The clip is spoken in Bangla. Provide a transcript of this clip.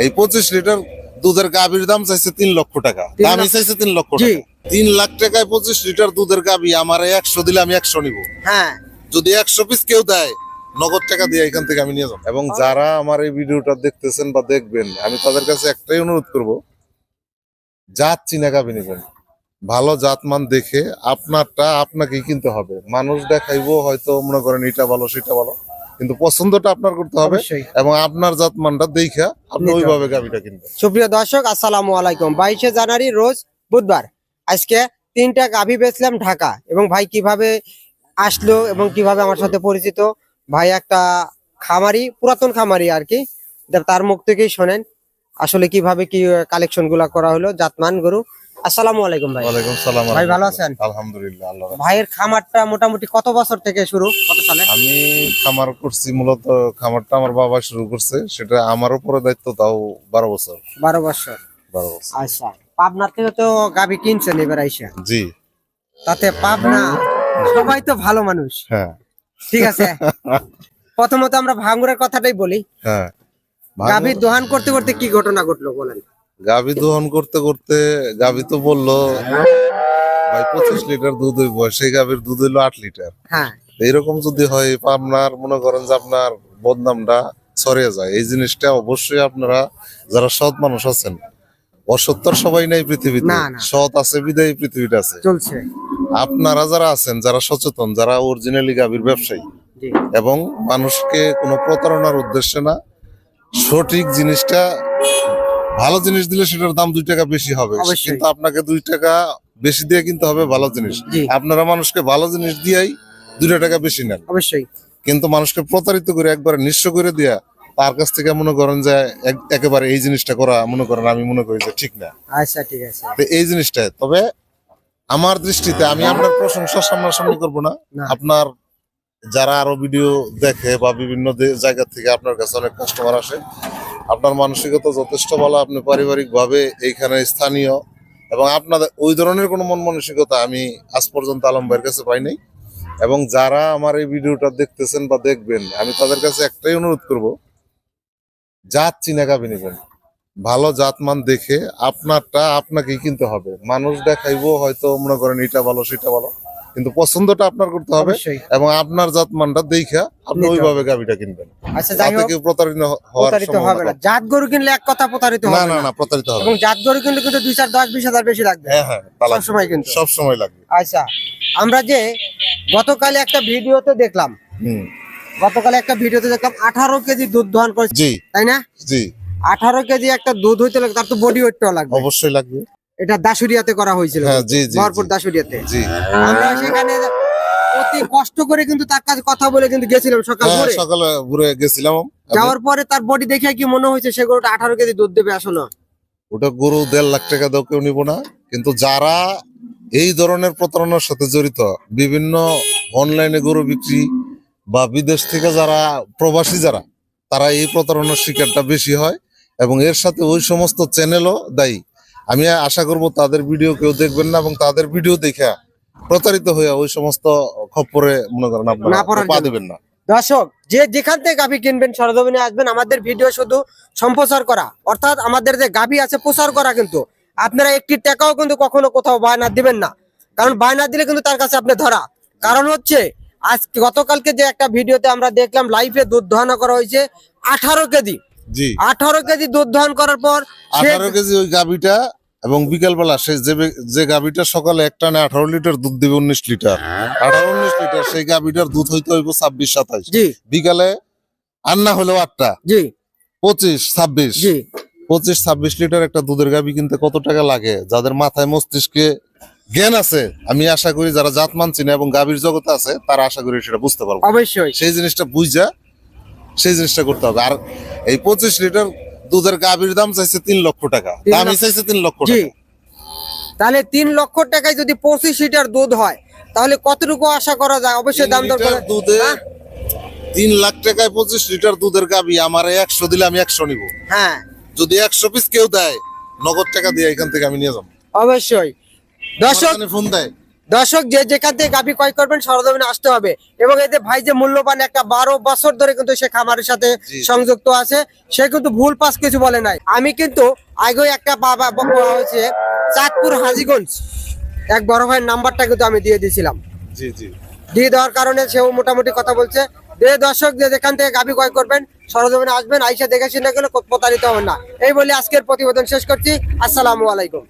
এই পঁচিশ লিটার দুধের গাভীর দাম চাইছে তিন লক্ষ টাকা। দামই চাইছে তিন লক্ষ টাকা। তিন লাখ টাকায় পঁচিশ লিটার দুধের গাভী আমার একশো দিলে আমি একশো নিব। হ্যাঁ। যদি একশো পিস কেউ দেয় নগদ টাকা দিয়ে এখান থেকে আমি নিয়ে যাব। এবং যারা আমার এই ভিডিওটা দেখতেছেন বা দেখবেন আমি তাদের কাছে একটাই অনুরোধ করব জাত চিনা গাভী নেবেন। ভালো জাতমান দেখে আপনারটা আপনাকেই কিনতে হবে। মানুষ দেখাইবো হয়তো মনে করেন এটা ভালো সেটা ভালো। কিন্তু পছন্দটা আপনার করতে হবে এবং আপনার জাতমানটা দেখা আপনি ওইভাবে গাভীটা কিনবেন। সুপ্রিয় দর্শক আসসালামু আলাইকুম। বাইশে জানুয়ারি রোজ বুধবার। আজকে তিনটা গাভী বেচলাম ঢাকা। এবং ভাই কীভাবে আসলো এবং কীভাবে আমার সাথে পরিচিত? ভাই একটা খামারি পুরাতন খামারি আর কি। তার মুখ থেকেই শোনেন। আসলে কীভাবে কি কালেকশনগুলা করা হলো জাতমান গরু। আসসালামু আলাইকুম ভাই। ওয়ালাইকুম সালাম ভাই ভালো আছেন? আলহামদুলিল্লাহ আল্লাহ ভাইয়ের খামারটা মোটামুটি কত বছর থেকে শুরু? কত সালে? আমি খামার করছি মূলত খামারটা আমার বাবা শুরু করছে সেটা আমার উপরে দায়িত্ব তাও বারো বছর। বারো বছর। বারো বছর। আচ্ছা থেকে তো কিনছেন এবার আইসা? জি। তাতে পাবনা সবাই তো ভালো মানুষ। হ্যাঁ। ঠিক আছে। প্রথমত আমরা ভাঙ্গুরের কথাটাই বলি। হ্যাঁ। গাভীর দোহান করতে করতে কি ঘটনা ঘটলো বলেন? গাভী দোহন করতে করতে গাভী তো বলল ভাই পঁচিশ লিটার দুধ হইব। সেই গাভীর দুধ হইল আট লিটার। হ্যাঁ। এইরকম যদি হয় আপনার মনে করেন যে আপনার বদনামটা ছড়িয়ে যায়। এই জিনিসটা অবশ্যই আপনারা যারা সৎ মানুষ আছেন অসত্তর সবাই নাই পৃথিবীতে। সৎ আছে বিদায়ী পৃথিবীটা আছে। চলছে। আপনারা যারা আছেন যারা সচেতন যারা অরিজিনালি গাভীর ব্যবসায়ী এবং মানুষকে কোনো প্রতারণার উদ্দেশ্যে না সঠিক জিনিসটা ভালো জিনিস দিলে সেটার দাম দুই টাকা বেশি হবে। কিন্তু আপনাকে দুই টাকা বেশি দিয়ে কিনতে হবে ভালো জিনিস। আপনারা মানুষকে ভালো জিনিস দিয়াই দুইটা টাকা বেশি নেন। অবশ্যই। কিন্তু মানুষকে প্রতারিত করে একবারে নিঃস্ব করে দিয়া তার কাছ থেকে মনে করেন যে একেবারে এই জিনিসটা করা মনে করেন আমি মনে করি যে ঠিক না। আচ্ছা ঠিক আছে। তো এই জিনিসটা তবে আমার দৃষ্টিতে আমি আপনার প্রশংসা সামনাসামনি করব না। আপনার যারা আরও ভিডিও দেখে বা বিভিন্ন জায়গা থেকে আপনার কাছে অনেক কাস্টমার আসে আপনার মানসিকতা যথেষ্ট ভালো, আপনি পারিবারিকভাবে এইখানে স্থানীয় এবং আপনাদের ওই ধরনের কোনো মন মানসিকতা আমি আজ পর্যন্ত আলম ভাইয়ের কাছে পাই নাই। এবং যারা আমার এই ভিডিওটা দেখতেছেন বা দেখবেন, আমি তাদের কাছে একটাই অনুরোধ করব, জাত চিনা গাভী নেবেন। ভালো জাতমান দেখে আপনারটা আপনাকেই কিনতে হবে। মানুষ দেখাইবো হয়তো মনে করেন এটা ভালো, সেটা ভালো। কিন্তু পছন্দটা আপনার করতে হবে এবং আপনার জাতমানটা দেখা আপনি ওইভাবে গাভীটা কিনবেন। আচ্ছা যাই হোক প্রতারিত হওয়ার হবে না। জাত গরু কিনলে এক কথা প্রতারিত হবে না না। না প্রতারিত হবে এবং জাত গরু কিনলে কিন্তু দুই চার দশ বিশ বেশি লাগবে। হ্যাঁ হ্যাঁ কিন্তু। সব সময় লাগবে। আচ্ছা আমরা যে গতকাল একটা ভিডিওতে দেখলাম। হুম। গতকাল একটা ভিডিওতে দেখলাম আঠারো কেজি দুধ দহন করেছে। জি। তাই না? জি। আঠারো কেজি একটা দুধ হইতে লাগবে তার তো বডি ওয়েটটাও লাগবে। অবশ্যই লাগবে। এটা দাসুরিয়াতে করা হয়েছিল। হ্যাঁ ভরপুর দাসুরিয়াতে জি। আমরা সেখানে অতি কষ্ট করে কিন্তু তার কাছে কথা বলে কিন্তু গেছিলাম সকাল হ্যাঁ ভোরে। সকালে ঘুরে গেছিলাম। যাওয়ার পরে তার বডি দেখে কি মনে হয়েছে সে গরুটা আঠারো কেজি দুধ দেবে আসলে? ওটা গরু দেড় লাখ টাকা দাও কেউ নিব না। কিন্তু যারা এই ধরনের প্রতারণার সাথে জড়িত বিভিন্ন অনলাইনে গরু বিক্রি বা বিদেশ থেকে যারা প্রবাসী যারা তারা এই প্রতারণার শিকারটা বেশি হয়। এবং এর সাথে ওই সমস্ত চ্যানেলও দায়ী। আমি আশা করব তাদের ভিডিও কেউ দেখবেন না এবং তাদের ভিডিও দেখা প্রতারিত হয়ে ওই সমস্ত খপ্পরে মনে করেন আপনারা পা দেবেন না। দর্শক যে যেখান থেকে গাভি কিনবেন সরজমিনে আসবেন আমাদের ভিডিও শুধু সম্প্রচার করা অর্থাৎ আমাদের যে গাভি আছে প্রচার করা কিন্তু আপনারা একটি টাকাও কিন্তু কখনো কোথাও বায়না দিবেন না। কারণ বায়না দিলে কিন্তু তার কাছে আপনি ধরা। কারণ হচ্ছে আজ গতকালকে যে একটা ভিডিওতে আমরা দেখলাম লাইফে দুধ দহন করা হয়েছে আঠারো কেজি। জি। আঠারো কেজি দুধ দহন করার পর আঠারো কেজি ওই গাভিটা এবং বিকালবেলা সে যে গাভিটা সকালে এক টানে আঠারো লিটার দুধ দেবে উনিশ লিটার। আঠারো উনিশ লিটার সেই গাভিটার দুধ হইতে হইব ছাব্বিশ সাতাইশ। বিকালে আর না হলেও আটটা। জি। পঁচিশ ছাব্বিশ। পঁচিশ ছাব্বিশ লিটার একটা দুধের গাভি কিনতে কত টাকা লাগে? যাদের মাথায় মস্তিষ্কে জ্ঞান আছে আমি আশা করি যারা জাত মানছি না এবং গাভীর জগতে আছে তারা আশা করি সেটা বুঝতে পারব। অবশ্যই। সেই জিনিসটা বুঝা সেই জিনিসটা করতে হবে। আর এই পঁচিশ লিটার দুধের গাভীর দাম চাইছে তিন লক্ষ টাকা। দামই চাইছে তিন লক্ষ টাকা। তাহলে তিন লক্ষ টাকায় যদি পঁচিশ লিটার দুধ হয় তাহলে কতটুকু আশা করা যায়? অবশ্যই দাম দর দুধে হ্যাঁ? তিন লাখ টাকায় পঁচিশ লিটার দুধের গাবি আমার একশো দিলে আমি একশো নিব। হ্যাঁ। যদি একশো পিস কেউ দেয় নগদ টাকা দিয়ে এখান থেকে আমি নিয়ে যাব। অবশ্যই। দর্শক ফোন দেয়। দর্শক যে যেখান থেকে গাভী ক্রয় করবেন সরজমিনে আসতে হবে। এবং এতে ভাই যে মূল্যবান একটা বারো বছর ধরে কিন্তু সে খামারের সাথে সংযুক্ত আছে সে কিন্তু ভুল পাস কিছু বলে নাই। আমি কিন্তু আগে একটা বাবা হয়েছে চাঁদপুর হাজিগঞ্জ। এক বড় ভাইয়ের নাম্বারটা কিন্তু আমি দিয়ে দিয়েছিলাম। জি জি। দিয়ে দেওয়ার কারণে সেও মোটামুটি কথা বলছে। যে দর্শক যে যেখান থেকে গাভী ক্রয় করবেন সরজমিনে আসবেন আইসা দেখে শুনে গেলে প্রতারিত হবেন না। এই বলে আজকের প্রতিবেদন শেষ করছি। আসসালামু আলাইকুম।